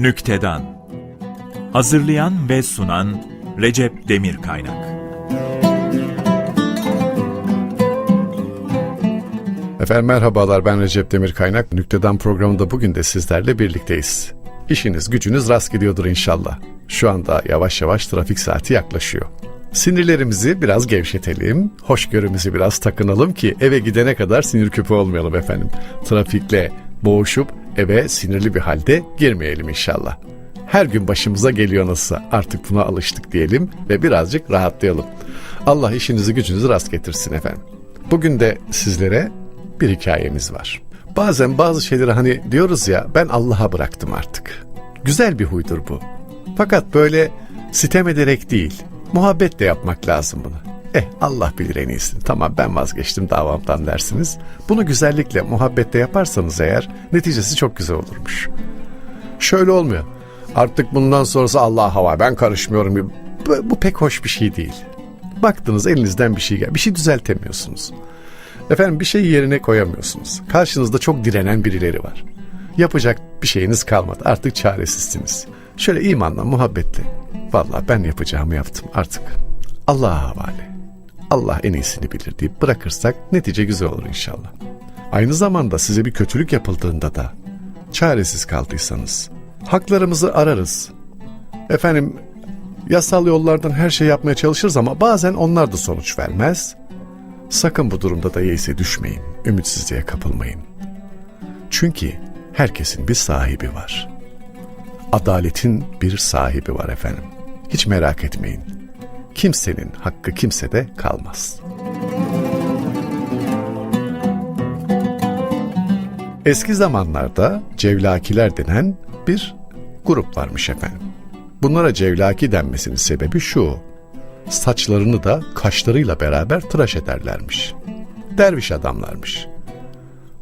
Nüktedan Hazırlayan ve sunan Recep Demirkaynak Efendim merhabalar ben Recep Demir Kaynak. Nüktedan programında bugün de sizlerle birlikteyiz. İşiniz gücünüz rast gidiyordur inşallah. Şu anda yavaş yavaş trafik saati yaklaşıyor. Sinirlerimizi biraz gevşetelim, hoşgörümüzü biraz takınalım ki eve gidene kadar sinir küpü olmayalım efendim. Trafikle boğuşup eve sinirli bir halde girmeyelim inşallah. Her gün başımıza geliyor nasılsa artık buna alıştık diyelim ve birazcık rahatlayalım. Allah işinizi gücünüzü rast getirsin efendim. Bugün de sizlere bir hikayemiz var. Bazen bazı şeyleri hani diyoruz ya ben Allah'a bıraktım artık. Güzel bir huydur bu. Fakat böyle sitem ederek değil, muhabbetle yapmak lazım bunu. Eh Allah bilir en iyisini. Tamam ben vazgeçtim davamdan dersiniz. Bunu güzellikle, muhabbetle yaparsanız eğer neticesi çok güzel olurmuş. Şöyle olmuyor. Artık bundan sonrası Allah hava ben karışmıyorum. Bu, bu pek hoş bir şey değil. Baktınız elinizden bir şey gel. Bir şey düzeltemiyorsunuz. Efendim bir şeyi yerine koyamıyorsunuz. Karşınızda çok direnen birileri var. Yapacak bir şeyiniz kalmadı. Artık çaresizsiniz. Şöyle imanla, muhabbetle. Vallahi ben yapacağımı yaptım artık. Allah'a havale. Allah en iyisini bilir deyip bırakırsak netice güzel olur inşallah. Aynı zamanda size bir kötülük yapıldığında da çaresiz kaldıysanız haklarımızı ararız. Efendim yasal yollardan her şey yapmaya çalışırız ama bazen onlar da sonuç vermez. Sakın bu durumda da yeise düşmeyin, ümitsizliğe kapılmayın. Çünkü herkesin bir sahibi var. Adaletin bir sahibi var efendim. Hiç merak etmeyin. Kimsenin hakkı kimsede kalmaz. Eski zamanlarda cevlakiler denen bir grup varmış efendim. Bunlara cevlaki denmesinin sebebi şu. Saçlarını da kaşlarıyla beraber tıraş ederlermiş. Derviş adamlarmış.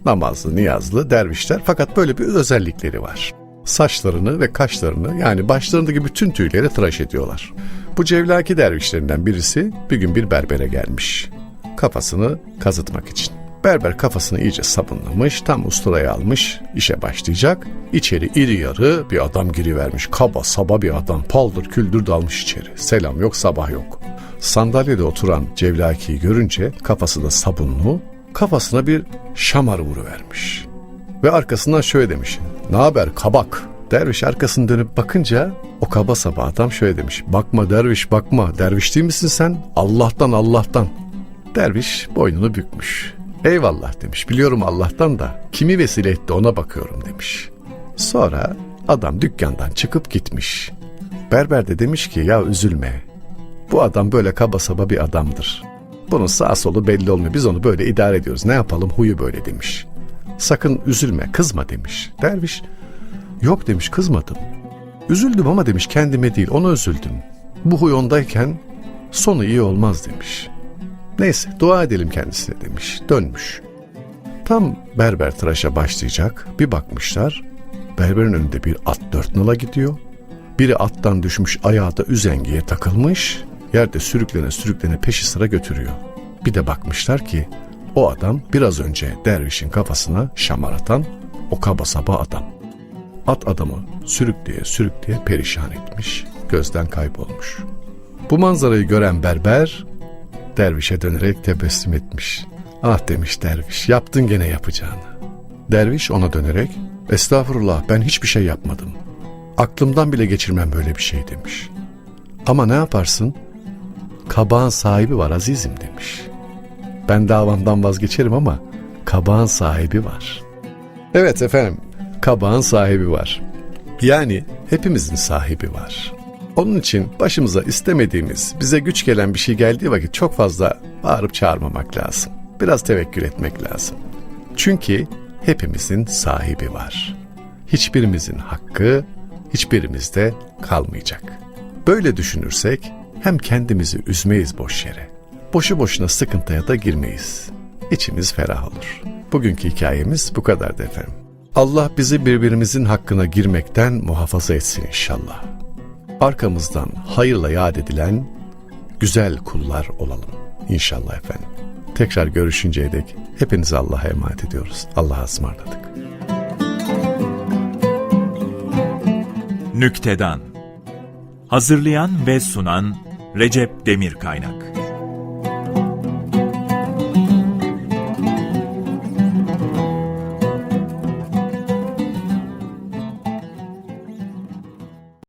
Namazlı, niyazlı dervişler fakat böyle bir özellikleri var. Saçlarını ve kaşlarını yani başlarındaki bütün tüyleri tıraş ediyorlar. Bu cevlaki dervişlerinden birisi bir gün bir berbere gelmiş. Kafasını kazıtmak için. Berber kafasını iyice sabunlamış, tam usturayı almış, işe başlayacak. İçeri iri yarı bir adam girivermiş. Kaba saba bir adam, paldır küldür dalmış içeri. Selam yok, sabah yok. Sandalyede oturan Cevlaki'yi görünce kafası da sabunlu, kafasına bir şamar vuruvermiş. Ve arkasından şöyle demiş, ne haber kabak? Derviş arkasını dönüp bakınca o kaba saba adam şöyle demiş, bakma derviş bakma, derviş değil misin sen? Allah'tan Allah'tan. Derviş boynunu bükmüş. Eyvallah demiş. Biliyorum Allah'tan da kimi vesile etti ona bakıyorum demiş. Sonra adam dükkandan çıkıp gitmiş. Berber de demiş ki ya üzülme. Bu adam böyle kaba saba bir adamdır. Bunun sağ solu belli olmuyor. Biz onu böyle idare ediyoruz. Ne yapalım huyu böyle demiş. Sakın üzülme kızma demiş. Derviş yok demiş kızmadım. Üzüldüm ama demiş kendime değil ona üzüldüm. Bu huy ondayken sonu iyi olmaz demiş. Neyse dua edelim kendisine demiş. Dönmüş. Tam berber tıraşa başlayacak. Bir bakmışlar. Berberin önünde bir at dört nala gidiyor. Biri attan düşmüş ayağı da üzengiye takılmış. Yerde sürüklene sürüklene peşi sıra götürüyor. Bir de bakmışlar ki o adam biraz önce dervişin kafasına şamar atan o kaba saba adam. At adamı sürükleye sürükleye perişan etmiş. Gözden kaybolmuş. Bu manzarayı gören berber dervişe dönerek tebessüm etmiş. Ah demiş derviş yaptın gene yapacağını. Derviş ona dönerek estağfurullah ben hiçbir şey yapmadım. Aklımdan bile geçirmem böyle bir şey demiş. Ama ne yaparsın? Kabağın sahibi var azizim demiş. Ben davamdan vazgeçerim ama kabağın sahibi var. Evet efendim kabağın sahibi var. Yani hepimizin sahibi var. Onun için başımıza istemediğimiz, bize güç gelen bir şey geldiği vakit çok fazla bağırıp çağırmamak lazım. Biraz tevekkül etmek lazım. Çünkü hepimizin sahibi var. Hiçbirimizin hakkı hiçbirimizde kalmayacak. Böyle düşünürsek hem kendimizi üzmeyiz boş yere. Boşu boşuna sıkıntıya da girmeyiz. İçimiz ferah olur. Bugünkü hikayemiz bu kadardı efendim. Allah bizi birbirimizin hakkına girmekten muhafaza etsin inşallah arkamızdan hayırla yad edilen güzel kullar olalım inşallah efendim. Tekrar görüşünceye dek hepinizi Allah'a emanet ediyoruz. Allah'a ısmarladık. Nüktedan Hazırlayan ve sunan Recep Demir Kaynak